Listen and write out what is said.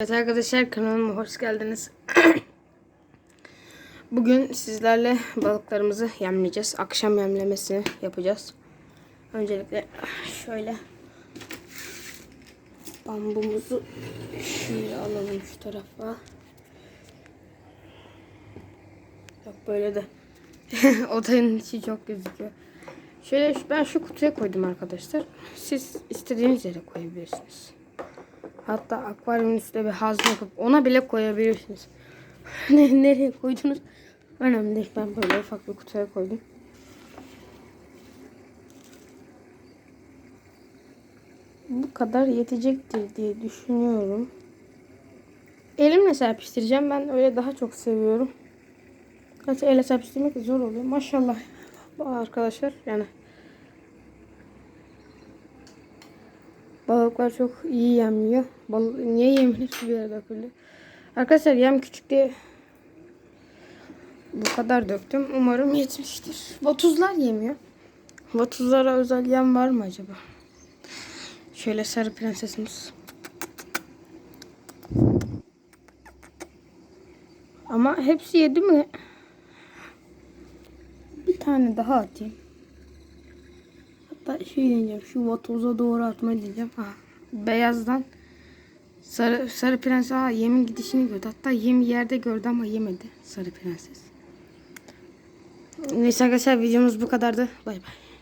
Evet arkadaşlar kanalıma hoş geldiniz. Bugün sizlerle balıklarımızı yemleyeceğiz. Akşam yemlemesini yapacağız. Öncelikle şöyle bambumuzu şöyle alalım şu tarafa. Yok böyle de odanın içi çok gözüküyor. Şöyle ben şu kutuya koydum arkadaşlar. Siz istediğiniz yere koyabilirsiniz. Hatta akvaryumun üstüne bir hazne yapıp ona bile koyabilirsiniz. Ne- Nereye koydunuz? Önemli değil. Ben böyle ufak bir kutuya koydum. Bu kadar yetecektir diye düşünüyorum. Elimle serpiştireceğim. Ben öyle daha çok seviyorum. Gerçi elle serpiştirmek zor oluyor. Maşallah arkadaşlar yani Balıklar çok iyi yem yiyor. Bal niye hepsi bir yere döküldü. Arkadaşlar yem küçük diye bu kadar döktüm. Umarım yetmiştir. Vatuzlar yemiyor. Vatuzlara özel yem var mı acaba? Şöyle sarı prensesimiz. Ama hepsi yedi mi? Bir tane daha atayım. Hatta şey diyeceğim şu vatoza doğru atma diyeceğim. Ha, beyazdan sarı sarı prenses ha, yemin gidişini gördü. Hatta yem yerde gördü ama yemedi sarı prenses. Neyse arkadaşlar videomuz bu kadardı. Bay bay.